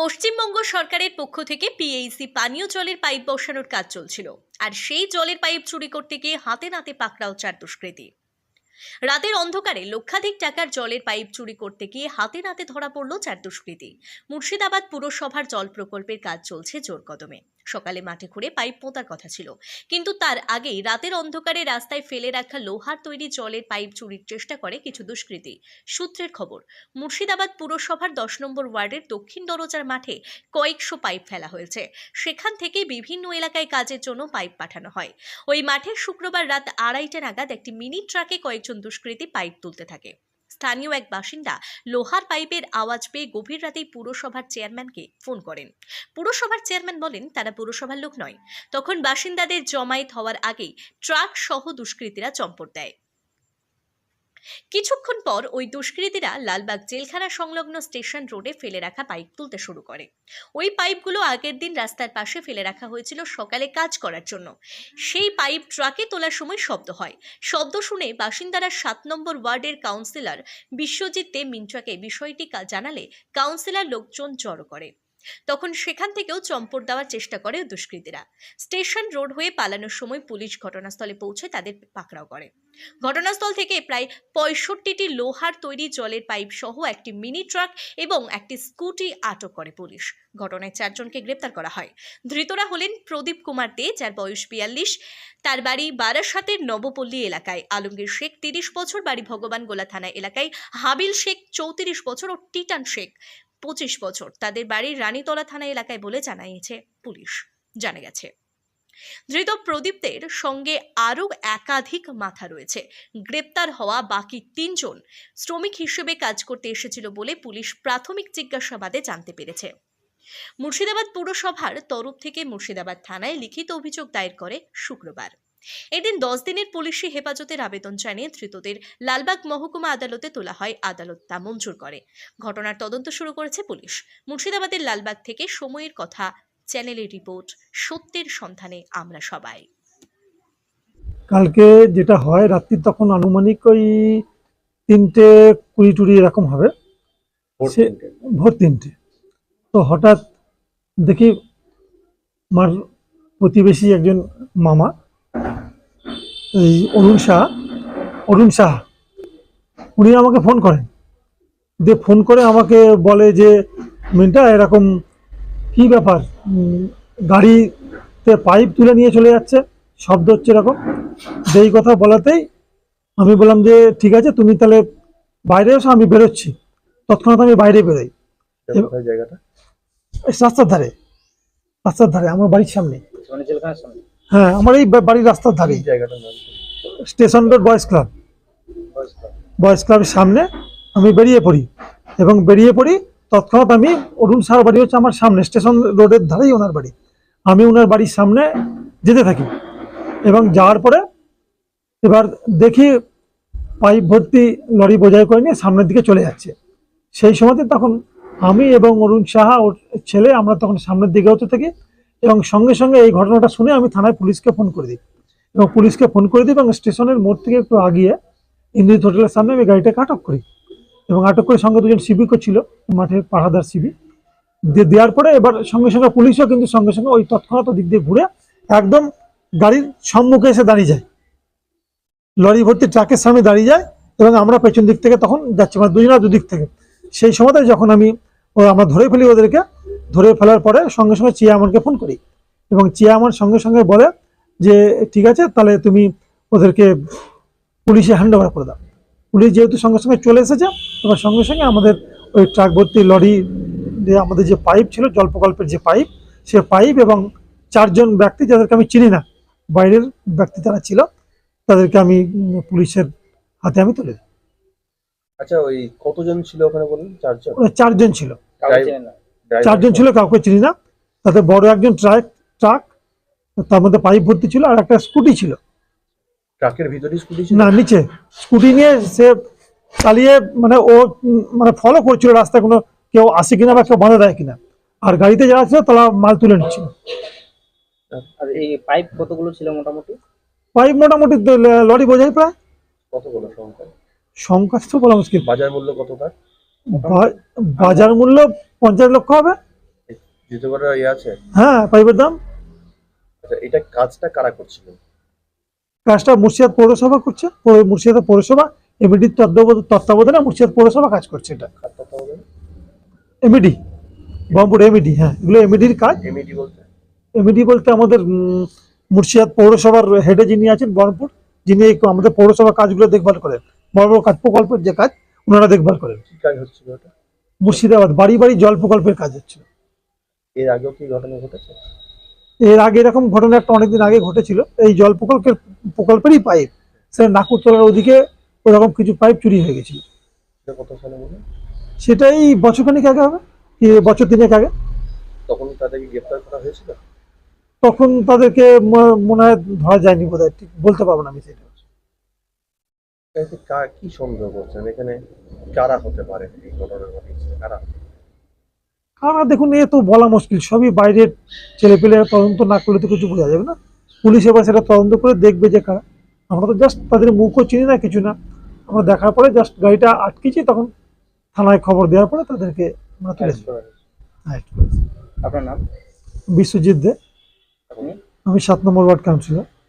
পশ্চিমবঙ্গ সরকারের পক্ষ থেকে পিএইসি পানীয় জলের পাইপ বসানোর কাজ চলছিল, আর সেই জলের পাইপ চুরি করতে গিয়ে হাতে নাতে পাকড়াও চার দুষ্কৃতী। রাতের অন্ধকারে লক্ষাধিক টাকার জলের পাইপ চুরি করতে গিয়ে হাতে নাতে ধরা পড়ল চার দুষ্কৃতী। মুর্শিদাবাদ পুরসভার জল প্রকল্পের কাজ চলছে জোর কদমে। সকালে মাঠে ঘুরে পাইপ পোঁতার কথা ছিল। কিন্তু তার আগেই রাতের অন্ধকারে রাস্তায় ফেলে রাখা লোহার তৈরি জলের পাইপ চুরির চেষ্টা করে কিছু দুষ্কৃতী। সূত্রের খবর, মুর্শিদাবাদ পুরসভার দশ নম্বর ওয়ার্ডের দক্ষিণ দরজার মাঠে কয়েকশো পাইপ ফেলা হয়েছে। সেখান থেকে বিভিন্ন এলাকায় কাজের জন্য পাইপ পাঠানো হয়। ওই মাঠে শুক্রবার রাত আড়াইটা নাগাদ একটি মিনি ট্রাকে কয়েকজন দুষ্কৃতী পাইপ তুলতে থাকে। স্থানীয় এক বাসিন্দা লোহার পাইপের আওয়াজ পেয়ে গভীর রাতেই পুরসভার চেয়ারম্যানকে ফোন করেন। পুরসভার চেয়ারম্যান বলেন, তারা পুরসভার লোক নয়। তখন বাসিন্দাদের জমায়েত হওয়ার আগেই ট্রাক সহ দুষ্কৃতীরা চম্পট দেয়। কিছুক্ষণ পর ওই দুষ্কৃতীরা লালবাগ জেলখানা সংলগ্ন স্টেশন রোডে ফেলে রাখা পাইপ তুলতে শুরু করে। ওই পাইপগুলো আগের দিন রাস্তার পাশে ফেলে রাখা হয়েছিল সকালে কাজ করার জন্য। সেই পাইপ ট্রাকে তোলার সময় শব্দ হয়। শব্দ শুনে বাসিন্দারা সাত নম্বর ওয়ার্ডের কাউন্সিলর বিশ্বজিৎ দে মিন্ট্রাকে বিষয়টি জানালে কাউন্সিলর লোকজন জড়ো করে। তখন সেখান থেকেও চম্পট দেওয়ার চেষ্টা করে দুষ্কৃতীরা। স্টেশন রোড হয়ে পালানোর সময় পুলিশ ঘটনাস্থলে পৌঁছে তাদের পাকড়াও করে। ঘটনাস্থল থেকে প্রায় পঁয়ষট্টিটি লোহার তৈরি জলের পাইপ সহ একটি মিনি ট্রাক এবং একটি স্কুটি আটক করে পুলিশ। ঘটনায় চারজনকে গ্রেপ্তার করা হয়। ধৃতরা হলেন প্রদীপ কুমার দে, যার বয়স বিয়াল্লিশ। তার বাড়ি বারাসাতের নবপল্লী এলাকায়। আলমগীর শেখ তিরিশ বছর, বাড়ি ভগবান গোলা থানা এলাকায়। হাবিল শেখ চৌত্রিশ বছর ও টিটান শেখ পঁচিশ বছর। তাদের বাড়ির রানীতলা থানা এলাকায় বলে জানাইছে পুলিশ। জানা গেছে, ধৃত প্রদীপদের সঙ্গে আরও একাধিক মাথা রয়েছে। গ্রেপ্তার হওয়া বাকি তিনজন শ্রমিক হিসেবে কাজ করতে এসেছিল বলে পুলিশ প্রাথমিক জিজ্ঞাসাবাদে জানতে পেরেছে। মুর্শিদাবাদ পুরসভার তরফ থেকে মুর্শিদাবাদ থানায় লিখিত অভিযোগ দায়ের করে শুক্রবার। এদিন দশ দিনের পুলিশি হেফাজতের আবেদন জানিয়ে ধৃতদের লালবাগ মহকুমা আদালতে তোলা হয় আদালত তা মঞ্জুর করে। ঘটনার তদন্ত শুরু করেছে পুলিশ। মুর্শিদাবাদের লালবাগ থেকে সময়ের কথা চ্যানেলের রিপোর্ট সত্যের সন্ধানে আমরা সবাই। কালকে যেটা হয় রাত্রি তখন আনুমানিক ওই তিনটে কুড়ি টুড়ি এরকম হবে। ভোর সে- তিনটে। ভোর তিনটে। তো হঠাৎ দেখি আমার প্রতিবেশী একজন মামা এই অরুণ শাহ অরুণ শাহ উনি আমাকে ফোন করেন। দিয়ে ফোন করে আমাকে বলে যে মিন্টা এরকম কি ব্যাপার? গাড়িতে পাইপ তুলে নিয়ে চলে যাচ্ছে শব্দ হচ্ছে এরকম। যে এই কথা বলাতেই আমি বললাম যে ঠিক আছে তুমি তাহলে বাইরে এসো আমি বেরোচ্ছি। তৎক্ষণাৎ আমি বাইরে বেরোই। জায়গাটা? এই রাস্তার ধারে রাস্তার ধারে আমার বাড়ির সামনে। মানে সামনে? হ্যাঁ আমার এই বাড়ির রাস্তার ধারে। Station road boys club. বয়স? বয়েজ ক্লাবের সামনে আমি বেরিয়ে পড়ি এবং বেরিয়ে পড়ি তৎক্ষণাৎ আমি অরুণ সাহার বাড়ি হচ্ছে আমার সামনে স্টেশন রোডের ধারেই ওনার বাড়ি। আমি ওনার বাড়ির সামনে যেতে থাকি এবং যাওয়ার পরে এবার দেখি পাইপ ভর্তি লরি বোঝাই করে নিয়ে সামনের দিকে চলে যাচ্ছে। সেই সময়তে তখন আমি এবং অরুণ সাহা ওর ছেলে আমরা তখন সামনের দিকে হতে থাকি। এবং সঙ্গে সঙ্গে এই ঘটনাটা শুনে আমি থানায় পুলিশকে ফোন করে দিই। এবং পুলিশকে ফোন করে দিই এবং স্টেশনের মোড় থেকে একটু আগিয়ে ইন্দ্রিত হোটেলের সামনে আমি গাড়িটাকে আটক করি এবং আটক করে সঙ্গে দুজন সিভিকও ছিল, মাঠে পাহাদার সিবি দেওয়ার পরে এবার সঙ্গে সঙ্গে পুলিশও কিন্তু সঙ্গে সঙ্গে ওই তৎক্ষণাৎ দিক দিয়ে ঘুরে একদম গাড়ির সম্মুখে এসে দাঁড়িয়ে যায়। লরি ভর্তি ট্রাকের সামনে দাঁড়িয়ে যায় এবং আমরা পেছন দিক থেকে তখন যাচ্ছি মানে দুজনা দুদিক থেকে। সেই সময়তে যখন আমি আমরা ধরে ফেলি ওদেরকে ধরে ফেলার পরে সঙ্গে সঙ্গে চেয়ারম্যানকে ফোন করি। এবং চেয়ারম্যান সঙ্গে সঙ্গে বলে যে ঠিক আছে তাহলে তুমি ওদেরকে পুলিশে হ্যান্ড ওভার করে দাও। পুলিশ যেহেতু সঙ্গে সঙ্গে চলে এসেছে এবার সঙ্গে সঙ্গে আমাদের ওই ট্রাক ভর্তি লরি যে আমাদের যে পাইপ ছিল জল প্রকল্পের যে পাইপ সে পাইপ এবং চারজন ব্যক্তি যাদেরকে আমি চিনি না বাইরের ব্যক্তি তারা ছিল তাদেরকে আমি পুলিশের হাতে আমি তুলে দিই। আচ্ছা ওই কতজন ছিল ওখানে বলুন? চারজন? চারজন ছিল। চারজন ছিল। কাউকে চিনি না। তাতে বড় একজন ট্রাক ট্রাক তার মধ্যে পাইপ ভর্তি ছিল আর একটা স্কুটি ছিল। ট্রাকের ভিতরে স্কুটি ছিল? না নিচে। স্কুটি নিয়ে সে চালিয়ে মানে ও মানে ফলো করছিল রাস্তায় কোনো কেউ আসে কিনা বা কেউ বাধা দেয় কিনা। আর গাড়িতে যারা ছিল তারা মাল তুলে নিচ্ছিল। আর এই পাইপ কতগুলো ছিল মোটামুটি? পাইপ মোটামুটি লরি বোঝাই প্রায়। কতগুলো সংখ্যা? সংকাশ তো বলা মুশকিল। বাজার মূল্য কত তার বাজার মূল্য পঞ্চাশ লক্ষ হবে। ইয়ে আছে। হ্যাঁ পাইপের দাম। আচ্ছা এটা কাজটা কারা করছিল? কাজটা মুর্শিদাবাদ পৌরসভা করছে। মুর্শিদাবাদ পৌরসভা এমএডির তত্ত্বাবধানে মুর্শিদাবাদ পৌরসভা কাজ করছে এটা। কথা বলেন এমএডি হ্যাঁ এগুলো এমএডির কাজ। এমইডি বলতে? এমএডি বলতে আমাদের উম, মুর্শিদাবাদ পৌরসভার হেডে যিনি আছেন বহরমপুর যিনি আমাদের পৌরসভা কাজগুলো দেখভাল করেন। বড় বড় কাজ প্রকল্পের যে কাজ ওনারা দেখভাল করেন। কি কাজ হচ্ছিল ওটা? মুর্শিদাবাদ বাড়ি বাড়ি জল প্রকল্পের কাজ হচ্ছিল। এর আগেও কি ঘটনা ঘটেছে? এর আগে এরকম ঘটনা একটা অনেকদিন আগে ঘটেছিল। এই জল প্রকল্পের প্রকল্পেরই পাইপ সে নাকুরতলার ওদিকে ওরকম কিছু পাইপ চুরি হয়ে গেছিল। কত সালে হয়? সেটাই বছরখানিক আগে হবে। কি বছর তিনেক আগে। তখন তাদেরকে গ্রেপ্তার করা হয়েছিল? তখন তাদেরকে মনে হয় ধরা যায়নি বোধ হয় ঠিক বলতে পারব না আমি সেটা। এতে কা- কি সন্দেহ করছেন? এখানে কারা হতে পারে এই ঘটনা ঘটিয়েছে কারা? কারণ দেখুন এ তো বলা মুশকিল। সবই বাইরের ছেলেপেলে তদন্ত না করলে তো কিছু বোঝা যাবে না। পুলিশ এবার সেটা তদন্ত করে দেখবে যে কারা। আমরা তো জাস্ট তাদের মুখও চিনি না কিছু না। আমরা দেখার পরে জাস্ট গাড়িটা আটকেছি তখন থানায় খবর দেওয়ার পরে তাদেরকে আমরা তুলে। করা করেছি। আপনার নাম? বিশ্বজিৎ দে। আমি সাত নম্বর ওয়ার্ড কাউন্সিলর